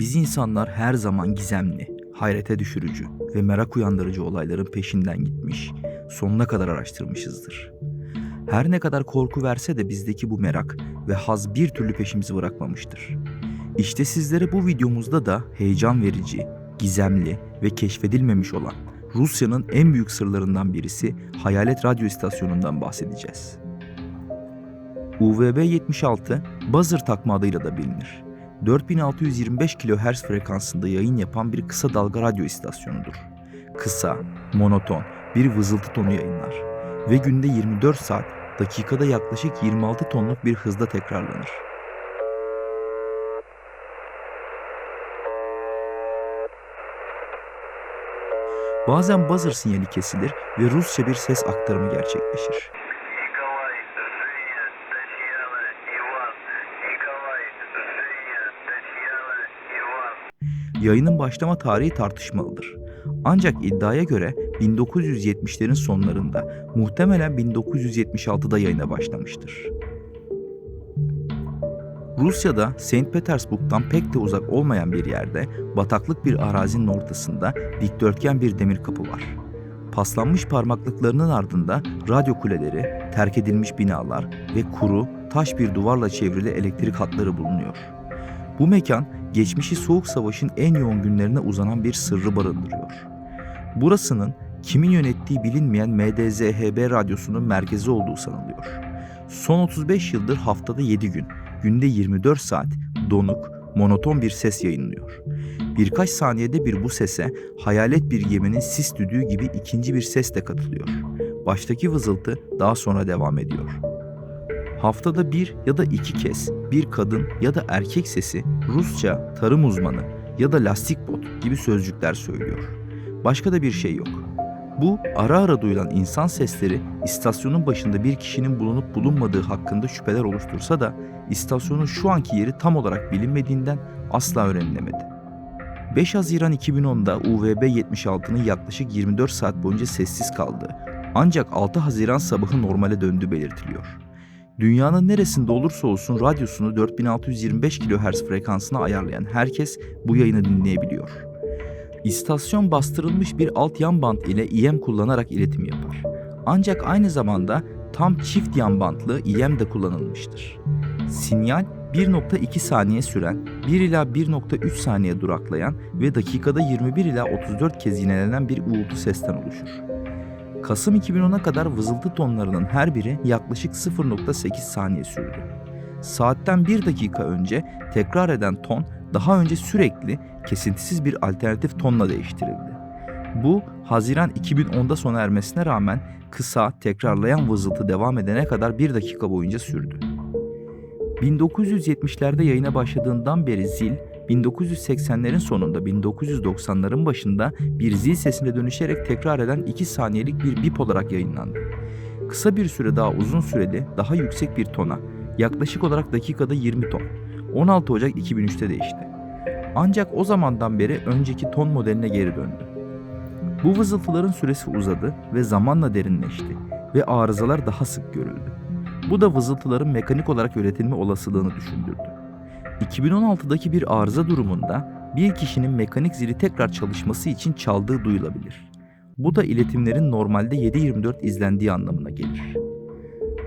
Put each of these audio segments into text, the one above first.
Biz insanlar her zaman gizemli, hayrete düşürücü ve merak uyandırıcı olayların peşinden gitmiş, sonuna kadar araştırmışızdır. Her ne kadar korku verse de bizdeki bu merak ve haz bir türlü peşimizi bırakmamıştır. İşte sizlere bu videomuzda da heyecan verici, gizemli ve keşfedilmemiş olan Rusya'nın en büyük sırlarından birisi Hayalet Radyo İstasyonu'ndan bahsedeceğiz. UVB-76 buzzer takma adıyla da bilinir. 4625 kHz frekansında yayın yapan bir kısa dalga radyo istasyonudur. Kısa, monoton bir vızıltı tonu yayınlar ve günde 24 saat, dakikada yaklaşık 26 tonluk bir hızda tekrarlanır. Bazen buzzer sinyali kesilir ve Rusça bir ses aktarımı gerçekleşir. Yayının başlama tarihi tartışmalıdır. Ancak iddiaya göre 1970'lerin sonlarında muhtemelen 1976'da yayına başlamıştır. Rusya'da St. Petersburg'dan pek de uzak olmayan bir yerde bataklık bir arazinin ortasında dikdörtgen bir demir kapı var. Paslanmış parmaklıklarının ardında radyo kuleleri, terk edilmiş binalar ve kuru, taş bir duvarla çevrili elektrik hatları bulunuyor. Bu mekan geçmişi Soğuk Savaş'ın en yoğun günlerine uzanan bir sırrı barındırıyor. Burasının kimin yönettiği bilinmeyen MDZHB radyosunun merkezi olduğu sanılıyor. Son 35 yıldır haftada 7 gün, günde 24 saat donuk, monoton bir ses yayınlıyor. Birkaç saniyede bir bu sese hayalet bir geminin sis düdüğü gibi ikinci bir ses de katılıyor. Baştaki vızıltı daha sonra devam ediyor. Haftada bir ya da iki kez bir kadın ya da erkek sesi Rusça, tarım uzmanı ya da lastik bot gibi sözcükler söylüyor. Başka da bir şey yok. Bu ara ara duyulan insan sesleri istasyonun başında bir kişinin bulunup bulunmadığı hakkında şüpheler oluştursa da istasyonun şu anki yeri tam olarak bilinmediğinden asla öğrenilemedi. 5 Haziran 2010'da UVB 76'nın yaklaşık 24 saat boyunca sessiz kaldığı ancak 6 Haziran sabahı normale döndüğü belirtiliyor. Dünyanın neresinde olursa olsun radyosunu 4625 kHz frekansına ayarlayan herkes bu yayını dinleyebiliyor. İstasyon bastırılmış bir alt yan bant ile IM kullanarak iletim yapar. Ancak aynı zamanda tam çift yan bantlı IM de kullanılmıştır. Sinyal 1.2 saniye süren, 1 ila 1.3 saniye duraklayan ve dakikada 21 ila 34 kez yinelenen bir uğultu sesten oluşur. Kasım 2010'a kadar vızıltı tonlarının her biri yaklaşık 0.8 saniye sürdü. Saatten 1 dakika önce tekrar eden ton daha önce sürekli kesintisiz bir alternatif tonla değiştirildi. Bu Haziran 2010'da sona ermesine rağmen kısa, tekrarlayan vızıltı devam edene kadar 1 dakika boyunca sürdü. 1970'lerde yayına başladığından beri zil, 1980'lerin sonunda 1990'ların başında bir zil sesine dönüşerek tekrar eden 2 saniyelik bir bip olarak yayınlandı. Kısa bir süre daha uzun süreli, daha yüksek bir tona, yaklaşık olarak dakikada 20 ton, 16 Ocak 2003'te değişti. Ancak o zamandan beri önceki ton modeline geri döndü. Bu vızıltıların süresi uzadı ve zamanla derinleşti ve arızalar daha sık görüldü. Bu da vızıltıların mekanik olarak üretilme olasılığını düşündürdü. 2016'daki bir arıza durumunda bir kişinin mekanik zili tekrar çalışması için çaldığı duyulabilir. Bu da iletimlerin normalde 7-24 izlendiği anlamına gelir.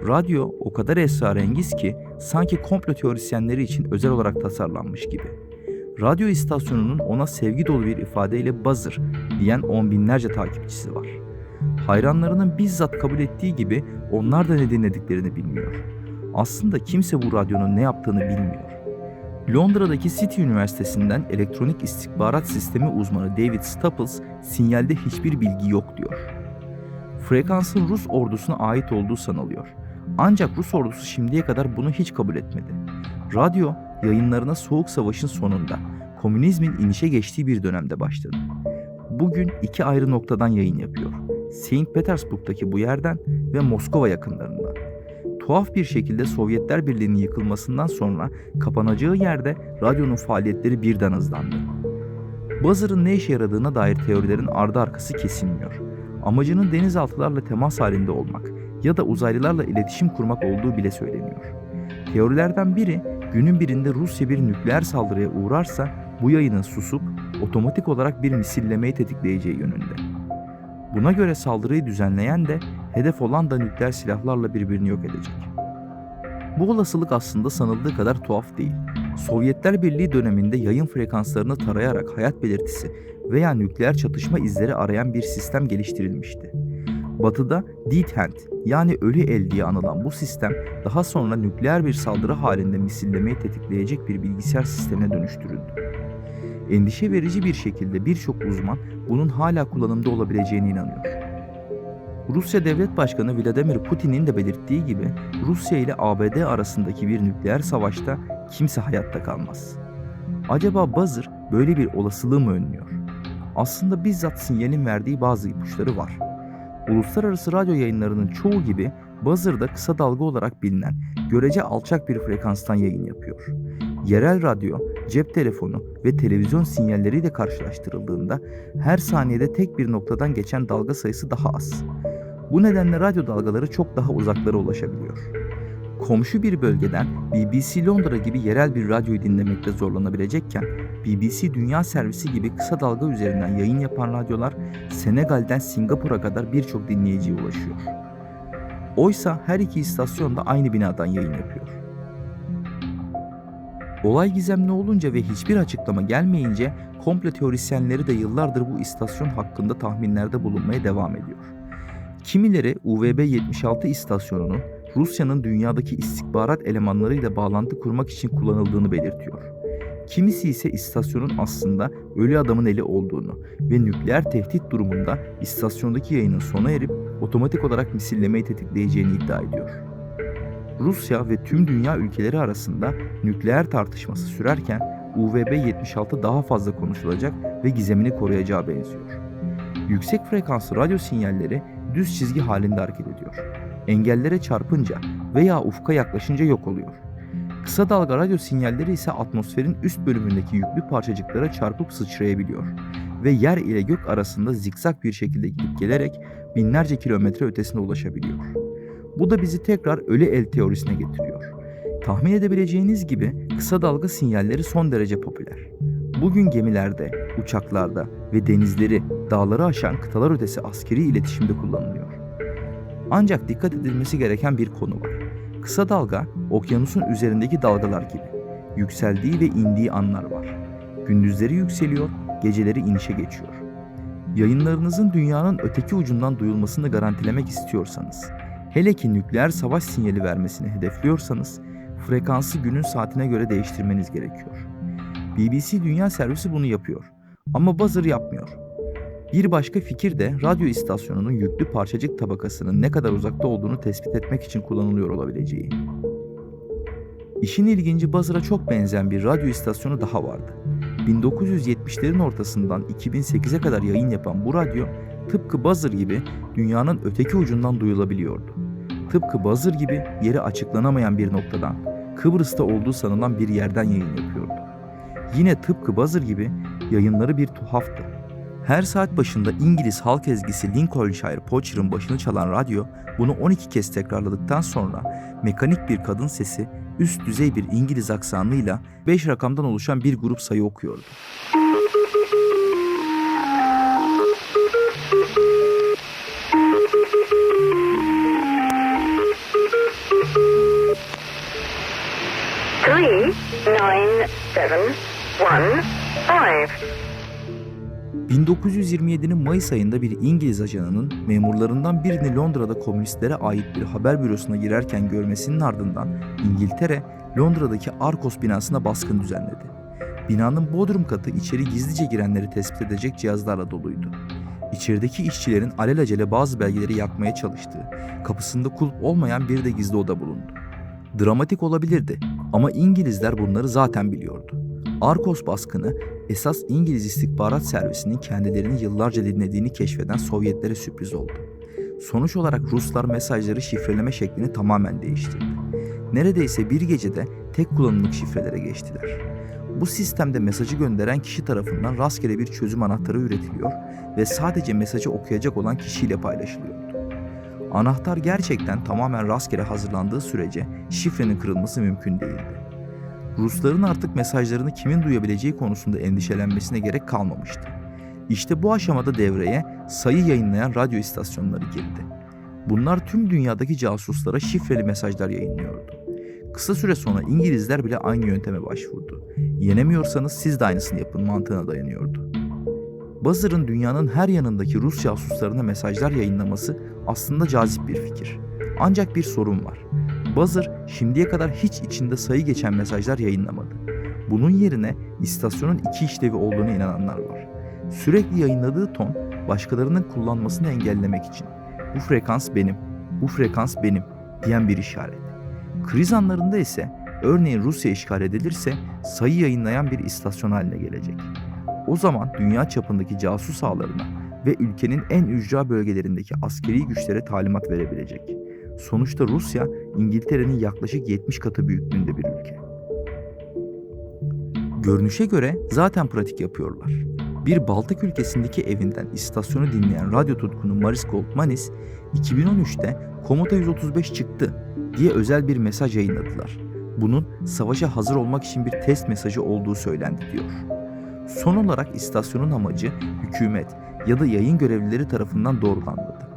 Radyo o kadar esrarengiz ki sanki komplo teorisyenleri için özel olarak tasarlanmış gibi. Radyo istasyonunun ona sevgi dolu bir ifadeyle buzzer diyen on binlerce takipçisi var. Hayranlarının bizzat kabul ettiği gibi onlar da ne dinlediklerini bilmiyor. Aslında kimse bu radyonun ne yaptığını bilmiyor. Londra'daki City Üniversitesi'nden elektronik istihbarat sistemi uzmanı David Staples sinyalde hiçbir bilgi yok diyor. Frekansın Rus ordusuna ait olduğu sanılıyor. Ancak Rus ordusu şimdiye kadar bunu hiç kabul etmedi. Radyo yayınlarına Soğuk Savaş'ın sonunda komünizmin inişe geçtiği bir dönemde başladı. Bugün iki ayrı noktadan yayın yapıyor. St. Petersburg'daki bu yerden ve Moskova yakınlarından. Tuhaf bir şekilde Sovyetler Birliği'nin yıkılmasından sonra kapanacağı yerde radyonun faaliyetleri birden hızlandı. Buzzer'ın ne işe yaradığına dair teorilerin ardı arkası kesilmiyor. Amacının denizaltılarla temas halinde olmak ya da uzaylılarla iletişim kurmak olduğu bile söyleniyor. Teorilerden biri günün birinde Rusya bir nükleer saldırıya uğrarsa bu yayının susup otomatik olarak bir misillemeyi tetikleyeceği yönünde. Buna göre saldırıyı düzenleyen de hedef olan da nükleer silahlarla birbirini yok edecek. Bu olasılık aslında sanıldığı kadar tuhaf değil. Sovyetler Birliği döneminde yayın frekanslarını tarayarak hayat belirtisi veya nükleer çatışma izleri arayan bir sistem geliştirilmişti. Batı'da Dead Hand yani ölü el diye anılan bu sistem daha sonra nükleer bir saldırı halinde misillemeyi tetikleyecek bir bilgisayar sistemine dönüştürüldü. Endişe verici bir şekilde birçok uzman bunun hala kullanımda olabileceğine inanıyor. Rusya Devlet Başkanı Vladimir Putin'in de belirttiği gibi Rusya ile ABD arasındaki bir nükleer savaşta kimse hayatta kalmaz. Acaba Buzzer böyle bir olasılığı mı önlüyor? Aslında bizzat sinyalin verdiği bazı ipuçları var. Uluslararası radyo yayınlarının çoğu gibi Buzzer da kısa dalga olarak bilinen, görece alçak bir frekanstan yayın yapıyor. Yerel radyo, cep telefonu ve televizyon sinyalleriyle karşılaştırıldığında her saniyede tek bir noktadan geçen dalga sayısı daha az. Bu nedenle radyo dalgaları çok daha uzaklara ulaşabiliyor. Komşu bir bölgeden BBC Londra gibi yerel bir radyoyu dinlemekte zorlanabilecekken BBC Dünya Servisi gibi kısa dalga üzerinden yayın yapan radyolar Senegal'den Singapur'a kadar birçok dinleyiciye ulaşıyor. Oysa her iki istasyon da aynı binadan yayın yapıyor. Olay gizemli olunca ve hiçbir açıklama gelmeyince komple teorisyenleri de yıllardır bu istasyon hakkında tahminlerde bulunmaya devam ediyor. Kimileri UVB-76 istasyonunun Rusya'nın dünyadaki istihbarat elemanlarıyla bağlantı kurmak için kullanıldığını belirtiyor. Kimisi ise istasyonun aslında ölü adamın eli olduğunu ve nükleer tehdit durumunda istasyondaki yayının sona erip otomatik olarak misillemeyi tetikleyeceğini iddia ediyor. Rusya ve tüm dünya ülkeleri arasında nükleer tartışması sürerken UVB-76 daha fazla konuşulacak ve gizemini koruyacağı benziyor. Yüksek frekanslı radyo sinyalleri düz çizgi halinde hareket ediyor. Engellere çarpınca veya ufka yaklaşınca yok oluyor. Kısa dalga radyo sinyalleri ise atmosferin üst bölümündeki yüklü parçacıklara çarpıp sıçrayabiliyor ve yer ile gök arasında zikzak bir şekilde gidip gelerek binlerce kilometre ötesine ulaşabiliyor. Bu da bizi tekrar ölü el teorisine getiriyor. Tahmin edebileceğiniz gibi kısa dalga sinyalleri son derece popüler. Bugün gemilerde, uçaklarda ve denizleri, dağları aşan kıtalar ötesi askeri iletişimde kullanılıyor. Ancak dikkat edilmesi gereken bir konu var. Kısa dalga, okyanusun üzerindeki dalgalar gibi. Yükseldiği ve indiği anlar var. Gündüzleri yükseliyor, geceleri inişe geçiyor. Yayınlarınızın dünyanın öteki ucundan duyulmasını garantilemek istiyorsanız, hele ki nükleer savaş sinyali vermesini hedefliyorsanız, frekansı günün saatine göre değiştirmeniz gerekiyor. BBC Dünya Servisi bunu yapıyor. Ama Buzzer yapmıyor. Bir başka fikir de radyo istasyonunun yüklü parçacık tabakasının ne kadar uzakta olduğunu tespit etmek için kullanılıyor olabileceği. İşin ilginci Buzzer'a çok benzeyen bir radyo istasyonu daha vardı. 1970'lerin ortasından 2008'e kadar yayın yapan bu radyo tıpkı Buzzer gibi dünyanın öteki ucundan duyulabiliyordu. Tıpkı Buzzer gibi yeri açıklanamayan bir noktadan, Kıbrıs'ta olduğu sanılan bir yerden yayın yapıyordu. Yine tıpkı Buzzer gibi yayınları bir tuhaftı. Her saat başında İngiliz halk ezgisi Lincolnshire Poacher'ın başını çalan radyo bunu 12 kez tekrarladıktan sonra mekanik bir kadın sesi üst düzey bir İngiliz aksanıyla 5 rakamdan oluşan bir grup sayı okuyordu. three nine seven. 1927'nin Mayıs ayında bir İngiliz ajanının memurlarından birini Londra'da komünistlere ait bir haber bürosuna girerken görmesinin ardından İngiltere, Londra'daki Arkos binasına baskın düzenledi. Binanın bodrum katı içeri gizlice girenleri tespit edecek cihazlarla doluydu. İçerideki işçilerin alelacele bazı belgeleri yakmaya çalıştığı, kapısında kulp olmayan bir de gizli oda bulundu. Dramatik olabilirdi ama İngilizler bunları zaten biliyordu. Arkos baskını esas İngiliz istihbarat servisinin kendilerini yıllarca dinlediğini keşfeden Sovyetlere sürpriz oldu. Sonuç olarak Ruslar mesajları şifreleme şeklini tamamen değiştirdi. Neredeyse bir gecede tek kullanımlık şifrelere geçtiler. Bu sistemde mesajı gönderen kişi tarafından rastgele bir çözüm anahtarı üretiliyor ve sadece mesajı okuyacak olan kişiyle paylaşılıyordu. Anahtar gerçekten tamamen rastgele hazırlandığı sürece şifrenin kırılması mümkün değildi. Rusların artık mesajlarını kimin duyabileceği konusunda endişelenmesine gerek kalmamıştı. İşte bu aşamada devreye sayı yayınlayan radyo istasyonları girdi. Bunlar tüm dünyadaki casuslara şifreli mesajlar yayınlıyordu. Kısa süre sonra İngilizler bile aynı yönteme başvurdu. Yenemiyorsanız siz de aynısını yapın mantığına dayanıyordu. Buzzer'ın dünyanın her yanındaki Rus casuslarına mesajlar yayınlaması aslında cazip bir fikir. Ancak bir sorun var. Buzzer şimdiye kadar hiç içinde sayı geçen mesajlar yayınlamadı. Bunun yerine istasyonun iki işlevi olduğunu inananlar var. Sürekli yayınladığı ton başkalarının kullanmasını engellemek için. Bu frekans benim, bu frekans benim diyen bir işaret. Kriz anlarında ise örneğin Rusya işgal edilirse sayı yayınlayan bir istasyon haline gelecek. O zaman dünya çapındaki casus ağlarına ve ülkenin en ücra bölgelerindeki askeri güçlere talimat verebilecek. Sonuçta Rusya, İngiltere'nin yaklaşık 70 katı büyüklüğünde bir ülke. Görünüşe göre zaten pratik yapıyorlar. Bir Baltık ülkesindeki evinden istasyonu dinleyen radyo tutkunu Maris Goldmanis, 2013'te Komuta 135 çıktı diye özel bir mesaj yayınladılar. Bunun savaşa hazır olmak için bir test mesajı olduğu söylendi diyor. Son olarak istasyonun amacı hükümet ya da yayın görevlileri tarafından doğrulanmadı.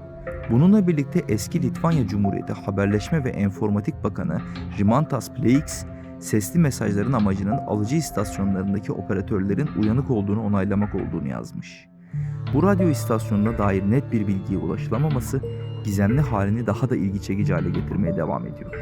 Bununla birlikte eski Litvanya Cumhuriyeti Haberleşme ve Enformatik Bakanı Rimantas Pleix, sesli mesajların amacının alıcı istasyonlarındaki operatörlerin uyanık olduğunu onaylamak olduğunu yazmış. Bu radyo istasyonuna dair net bir bilgiye ulaşılamaması gizemli halini daha da ilgi çekici hale getirmeye devam ediyor.